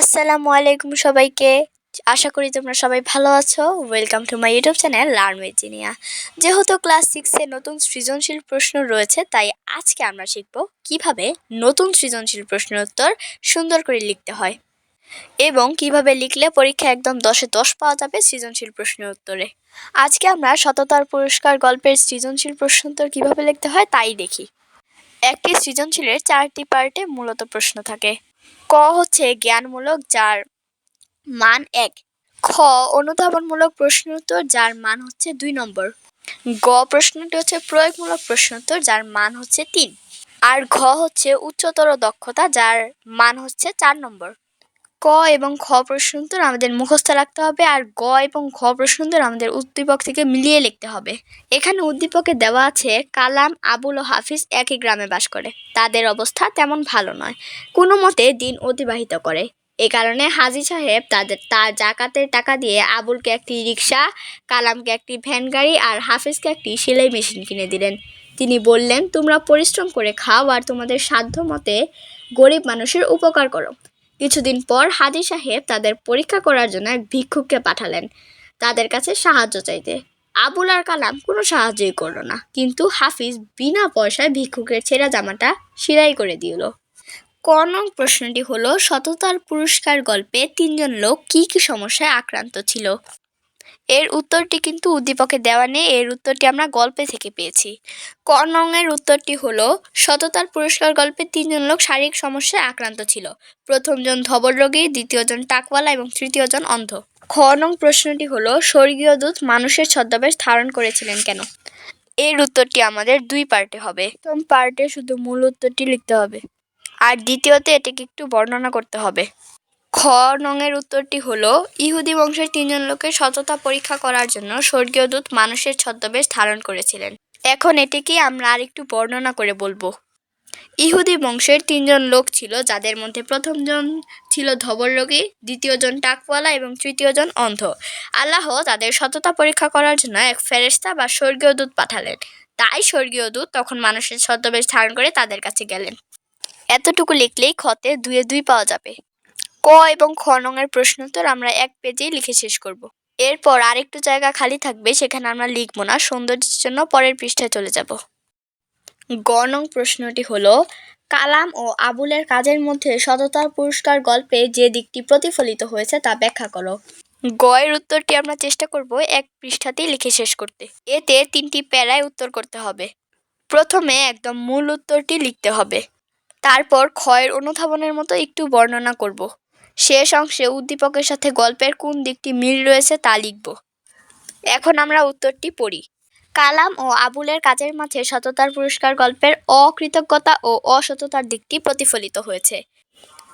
আসসালামু আলাইকুম সবাইকে। আশা করি তোমরা সবাই ভালো আছো। Welcome to my YouTube channel learn with যেহেতু ক্লাস সিক্সে নতুন সৃজনশীল প্রশ্ন রয়েছে, তাই আজকে আমরা শিখব কীভাবে নতুন সৃজনশীল প্রশ্নের উত্তর সুন্দর করে লিখতে হয় এবং কীভাবে লিখলে পরীক্ষা একদম দশে দশ পাওয়া যাবে সৃজনশীল প্রশ্নের উত্তরে। আজকে আমরা সততার পুরস্কার গল্পের সৃজনশীল প্রশ্ন উত্তর কীভাবে লিখতে হয় তাই দেখি। একটি সৃজনশীলের চারটি পার্টে মূলত প্রশ্ন থাকে। ক হচ্ছে জ্ঞানমূলক, যার মান এক। খ, অনুধাবনমূলক প্রশ্নোত্তর যার মান হচ্ছে দুই নম্বর। গ, প্রশ্নটি হচ্ছে প্রয়োগমূলক প্রশ্নোত্তর যার মান হচ্ছে তিন। আর ঘ হচ্ছে উচ্চতর দক্ষতা, যার মান হচ্ছে চার নম্বর। ক এবং খ প্রশ্নোত্তর আমাদের মুখস্থ রাখতে হবে আর গ এবং ঘ প্রশ্নোত্তর আমাদের উদ্দীপক থেকে মিলিয়ে লিখতে হবে। এখানে উদ্দীপকে দেওয়া আছে, কালাম আবুল ও হাফিজ একই গ্রামে বাস করে। তাদের অবস্থা তেমন ভালো নয়। কোনো মতে দিন অতিবাহিত করে। এ কারণে হাজি সাহেব তাদের, তার জাকাতের টাকা দিয়ে আবুলকে একটি রিক্সা কালামকে একটি ভ্যান গাড়ি আর হাফিজকে একটি সেলাই মেশিন কিনে দিলেন। তিনি বললেন, তোমরা পরিশ্রম করে খাও আর তোমাদের সাধ্য মতে গরিব মানুষের উপকার করো। কিছুদিন পর হাজি সাহেব তাদের পরীক্ষা করার জন্য এক ভিক্ষুককে পাঠালেন। তাদের কাছে সাহায্য চাইতে। আবুল আর কালাম কোনো সাহায্যই করল না, কিন্তু হাফিজ বিনা পয়সায় ভিক্ষুকের ছেঁড়া জামাটা সিলাই করে দিল। কনক প্রশ্নটি হলো, সততার পুরস্কার গল্পে তিনজন লোক কি কি সমস্যায় আক্রান্ত ছিল? এর উত্তরটি কিন্তু উদ্দীপকে দেওয়া নেই। এর উত্তরটি আমরা গল্পে থেকে পেয়েছি। ক উত্তরটি হলো, সততার পুরস্কার গল্পে তিনজন লোক শারীরিক সমস্যায় আক্রান্ত ছিল। প্রথমজন ধবল রোগী দ্বিতীয়জন টাকওয়ালা এবং তৃতীয়জন অন্ধ। খ নং প্রশ্নটি হলো, স্বর্গীয় দূত মানুষের ছদ্মবেশ ধারণ করেছিলেন কেন? এর উত্তরটি আমাদের দুই পার্টে হবে। প্রথম পার্টে শুধু মূল উত্তরটি লিখতে হবে। আর দ্বিতীয়তে এটিকে একটু বর্ণনা করতে হবে। খ নংয়ের উত্তরটি হলো, ইহুদি বংশের তিনজন লোকের সততা পরীক্ষা করার জন্য স্বর্গীয় দূত মানুষের ছদ্মবেশ ধারণ করেছিলেন। এখন এটিকে আমরা আরেকটু বর্ণনা করে বলব। ইহুদি বংশের তিনজন লোক ছিল, যাদের মধ্যে প্রথমজন ছিল ধবল রোগী দ্বিতীয়জন টাকওয়ালা এবং তৃতীয়জন অন্ধ। আল্লাহ তাদের সততা পরীক্ষা করার জন্য এক ফেরেস্তা বা স্বর্গীয় দূত পাঠালেন। তাই স্বর্গীয় দূত তখন মানুষের ছদ্মবেশ ধারণ করে তাদের কাছে গেলেন। এতটুকু লিখলেই খতে দুয়ে দুই পাওয়া যাবে। এবং খ নংয়ের প্রশ্নোত্তর আমরা এক পেজেই লিখে শেষ করব। এরপর আরেকটু জায়গা খালি থাকবে, সেখানে আমরা লিখব না, সৌন্দর্যের জন্য পরের পৃষ্ঠায় চলে যাব। গ নং প্রশ্নটি হলো, কালাম ও আবুলের কাজের মধ্যে সততার পুরস্কার গল্পে যে দিকটি প্রতিফলিত হয়েছে তা ব্যাখ্যা করো। গয়ের উত্তরটি আমরা চেষ্টা করব এক পৃষ্ঠাতেই লিখে শেষ করতে। এতে তিনটি প্যারায় উত্তর করতে হবে। প্রথমে একদম মূল উত্তরটি লিখতে হবে। তারপর ক্ষয়ের অনুধাবনের মতো একটু বর্ণনা করব। শেষ অংশে উদ্দীপকের সাথে গল্পের কোন দিকটি মিল রয়েছে তা লিখব। এখন আমরা উত্তরটি পড়ি। কালাম ও আবুলের কাজের মাঝে সততার পুরস্কার গল্পের অকৃতজ্ঞতা ও অসততার দিকটি প্রতিফলিত হয়েছে।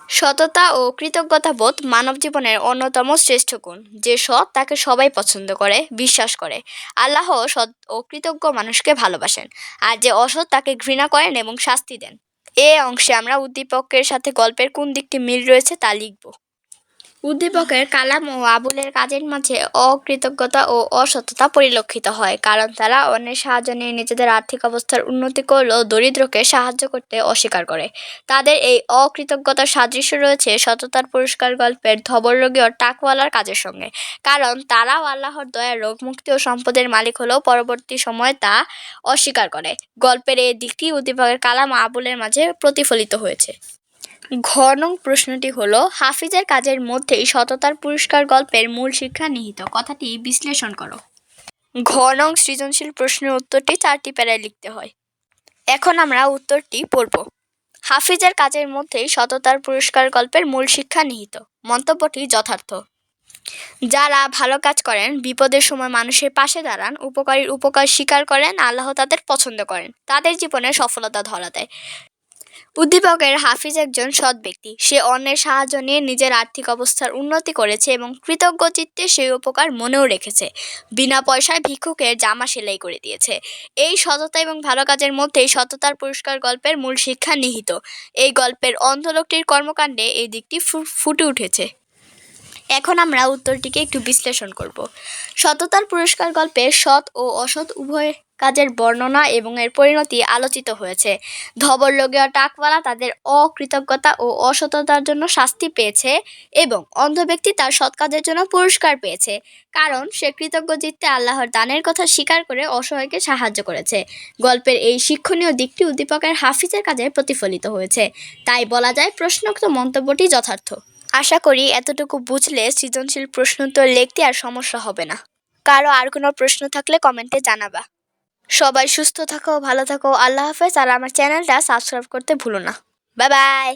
সততা ও কৃতজ্ঞতা বোধ মানব জীবনের অন্যতম শ্রেষ্ঠ গুণ। যে সৎ তাকে সবাই পছন্দ করে, বিশ্বাস করে। আল্লাহ সৎ ও কৃতজ্ঞ মানুষকে ভালোবাসেন। আর যে অসৎ তাকে ঘৃণা করেন এবং শাস্তি দেন। এ অংশে আমরা উদ্দীপকের সাথে গল্পের কোন দিকটি মিল রয়েছে তা লিখব। উদ্দীপকের কালাম ও আবুলের কাজের মাঝে অকৃতজ্ঞতা ও অসততা পরিলক্ষিত হয়, কারণ তারা অন্যের সাহায্য নিয়ে নিজেদের আর্থিক অবস্থার উন্নতি করলেও দরিদ্রকে সাহায্য করতে অস্বীকার করে। তাদের এই অকৃতজ্ঞতার সাদৃশ্য রয়েছে সততার পুরস্কার গল্পের ধবলরোগী ও টাকওয়ালার কাজের সঙ্গে। কারণ তারাও আল্লাহর দয়া রোগ মুক্তি ও সম্পদের মালিক হলেও পরবর্তী সময় তা অস্বীকার করে। গল্পের এই দিকটি উদ্দীপকের কালাম আবুলের মাঝে প্রতিফলিত হয়েছে। ঘ নং প্রশ্নটি হলো, হাফিজের কাজের মধ্যেই সততার পুরস্কার গল্পের মূল শিক্ষা নিহিত। কথাটি বিশ্লেষণ করো। ঘ নং সৃজনশীল প্রশ্নের উত্তরটি চারটি প্যারায় লিখতে হয়। এখন আমরা উত্তরটি পড়ব। হাফিজের কাজের মধ্যেই সততার পুরস্কার গল্পের মূল শিক্ষা নিহিত। মন্তব্যটি যথার্থ। যারা ভালো কাজ করেন, বিপদের সময় মানুষের পাশে দাঁড়ান, উপকারীর উপকার স্বীকার করেন, আল্লাহ তাদের পছন্দ করেন, তাদের জীবনে সফলতা ধরা দেয়। উদ্দীপকের হাফিজ একজন সৎ ব্যক্তি। সে অন্যের সাহায্য নিয়ে নিজের আর্থিক অবস্থার উন্নতি করেছে এবং কৃতজ্ঞ চিত্তে সেই উপকার মনেও রেখেছে। বিনা পয়সায় ভিক্ষুকের জামা সেলাই করে দিয়েছে। এই সততা এবং ভালো কাজের মধ্যেই সততার পুরস্কার গল্পের মূল শিক্ষা নিহিত। এই গল্পের অন্ধলোকটির কর্মকাণ্ডে এই দিকটি ফুটে উঠেছে। এখন আমরা উত্তরটিকে একটু বিশ্লেষণ করব। সততার পুরস্কার গল্পে সৎ ও অসৎ উভয় কাজের বর্ণনা এবং এর পরিণতি আলোচিত হয়েছে। ধবলগীয় টাকওয়ালা তাদের অকৃতজ্ঞতা ও অসততার জন্য শাস্তি পেয়েছে এবং অন্ধ ব্যক্তি তার সৎ কাজের জন্য পুরস্কার পেয়েছে। কারণ সে কৃতজ্ঞ জিততে আল্লাহর দানের কথা স্বীকার করে অসহায়কে সাহায্য করেছে। গল্পের এই শিক্ষণীয় দিকটি উদ্দীপকের হাফিজের কাজে প্রতিফলিত হয়েছে। তাই বলা যায় প্রশ্নোক্ত মন্তব্যটি যথার্থ। আশা করি এতটুকু বুঝলে সৃজনশীল প্রশ্ন প্রশ্নোত্তর লিখতে আর সমস্যা হবে না। কারও আর কোনো প্রশ্ন থাকলে কমেন্টে জানাবা। সবাই সুস্থ থাকো, ভালো থাকো, আল্লাহ হাফেজ, আর আমার চ্যানেলটা সাবস্ক্রাইব করতে ভুলো না। Bye bye